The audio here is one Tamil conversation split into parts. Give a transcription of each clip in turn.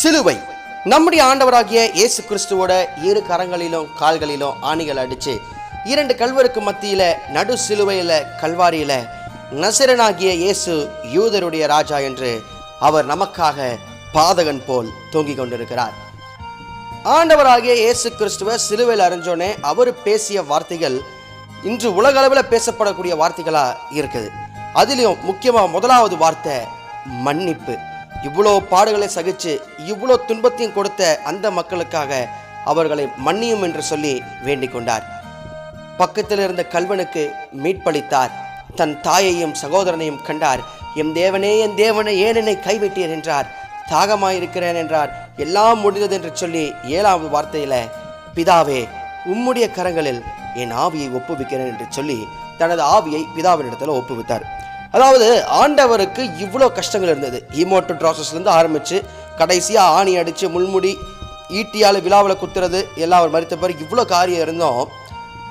சிலுவை. நம்முடைய ஆண்டவராகிய இயேசு கிறிஸ்துவோட இரு கரங்களிலும் கால்களிலும் ஆணிகள் அடிச்சு இரண்டு கல்வருக்கு மத்தியில நடு சிலுவையில கல்வாரியில நசிரனாகிய இயேசு யூதருடைய ராஜா என்று அவர் நமக்காக பாதகன் போல் தொங்கிக் கொண்டிருக்கிறார். ஆண்டவராகிய இயேசு கிறிஸ்துவ சிலுவையில் அறிஞ்சோனே அவர் பேசிய வார்த்தைகள் இன்று உலகளவில் பேசப்படக்கூடிய வார்த்தைகளா இருக்குது. அதுலேயும் முக்கியமாக முதலாவது வார்த்தை மன்னிப்பு. இவ்வளோ பாடுகளை சகிச்சு இவ்வளோ துன்பத்தையும் கொடுத்த அந்த மக்களுக்காக அவர்களை மன்னியும் என்று சொல்லி வேண்டிக் கொண்டார். பக்கத்தில் இருந்த கல்வனுக்கு மீட்பளித்தார். தன் தாயையும் சகோதரனையும் கண்டார். எம் தேவனே என் தேவனே ஏன் என்னை கைவிட்டீர் என்றார். தாகமாயிருக்கிறேன் என்றார். எல்லாம் முடிந்தது என்று சொல்லி ஏழாவது வார்த்தையில் பிதாவே உம்முடைய கரங்களில் என் ஆவியை ஒப்புவிக்கிறேன் என்று சொல்லி தனது ஆவியை பிதாவினிடத்தில் ஒப்புவித்தார். அதாவது ஆண்டவருக்கு இவ்வளோ கஷ்டங்கள் இருந்தது. ஈமோட்டு ப்ராசஸ்லேருந்து ஆரம்பித்து கடைசியாக ஆணி அடித்து முள்முடி ஈட்டியால் விழாவில் குத்துறது எல்லாம் அவர் மறித்த பிறகு இவ்வளோ காரியம் இருந்தோம்.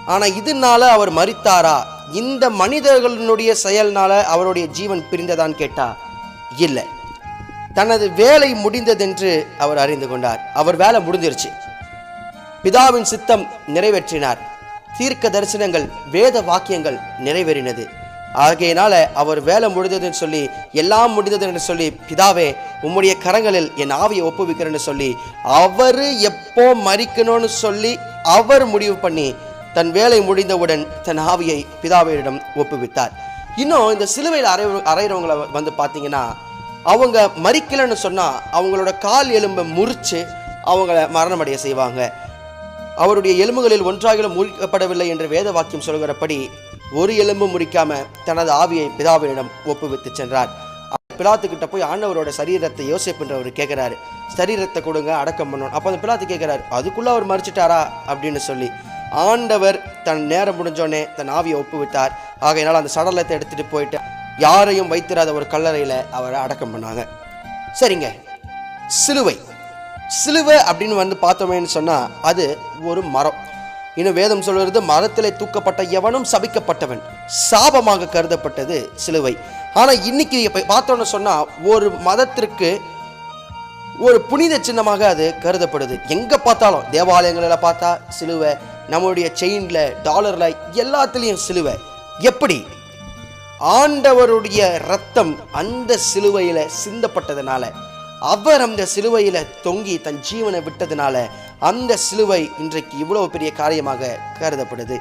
ஆனால் இதனால அவர் மறித்தாரா? இந்த மனிதர்களுடைய செயல்னால அவருடைய ஜீவன் பிரிந்ததான்னு கேட்டா இல்லை. தனது வேலை முடிந்ததென்று அவர் அறிந்து கொண்டார். அவர் வேலை முடிஞ்சிருச்சு. பிதாவின் சித்தம் நிறைவேற்றினார். தீர்க்க தரிசனங்கள் வேத வாக்கியங்கள் நிறைவேறினது. ஆகையினால அவர் வேலை முடிந்ததுன்னு சொல்லி எல்லாம் முடிந்தது என்று சொல்லி பிதாவே உம்முடைய கரங்களில் என் ஆவியை ஒப்புவிக்கிறேன்னு சொல்லி அவர் எப்போ மறிக்கணும்னு சொல்லி அவர் முடிவு பண்ணி தன் வேலை முடிந்தவுடன் தன் ஆவியை பிதாவையிடம் ஒப்புவித்தார். இன்னும் இந்த சிலுவையில் அறை அறையிறவங்களை வந்து பார்த்தீங்கன்னா அவங்க மறிக்கலைன்னு சொன்னால் அவங்களோட கால் எலும்பை முறித்து அவங்கள மரணமடைய செய்வாங்க. அவருடைய எலும்புகளில் ஒன்றாகிலும் முறிக்கப்படவில்லை என்று வேத வாக்கியம் சொல்கிறபடி ஒரு எலும்பு முடிக்காம தனது ஆவியை பிதாவினிடம் ஒப்புவித்து சென்றார். பிலாத்துக்கிட்ட போய் ஆண்டவரோட சரீரத்தை யோசிப்புன்றவர் கேட்குறாரு. சரீரத்தை கொடுங்க அடக்கம் பண்ணணும் அப்போ அந்த பிலாத்து கேட்குறாரு அதுக்குள்ளே அவர் மறிச்சிட்டாரா அப்படின்னு சொல்லி. ஆண்டவர் தன் நேரம் முடிஞ்சோடனே தன் ஆவியை ஒப்புவித்தார். ஆகையினால் அந்த சடலத்தை எடுத்துகிட்டு போயிட்டு யாரையும் வைத்திராத ஒரு கல்லறையில் அவரை அடக்கம் பண்ணாங்க. சரிங்க. சிலுவை. சிலுவை அப்படின்னு வந்து பார்த்தோமேன்னு சொன்னால் அது ஒரு மரம். இன்னும் வேதம் சொல்கிறது மரத்திலே தூக்கப்பட்ட எவனும் சபிக்கப்பட்டவன். சாபமாக கருதப்பட்டது சிலுவை. ஆனால் இன்னைக்கு இப்போ பார்த்தோன்னு சொன்னால் ஒரு மதத்திற்கு ஒரு புனித சின்னமாக அது கருதப்படுது. எங்கே பார்த்தாலும் தேவாலயங்களில் பார்த்தா சிலுவை நம்மளுடைய செயினில் டாலரில் எல்லாத்துலேயும் சிலுவை. எப்படி? ஆண்டவருடைய ரத்தம் அந்த சிலுவையில் சிந்தப்பட்டதுனால அவர் அந்த சிலுவையில் தொங்கி தன் ஜீவனை விட்டதுனால அந்த சிலுவை இன்றைக்கு இவ்வளவு பெரிய காரியமாக கருதப்படுது.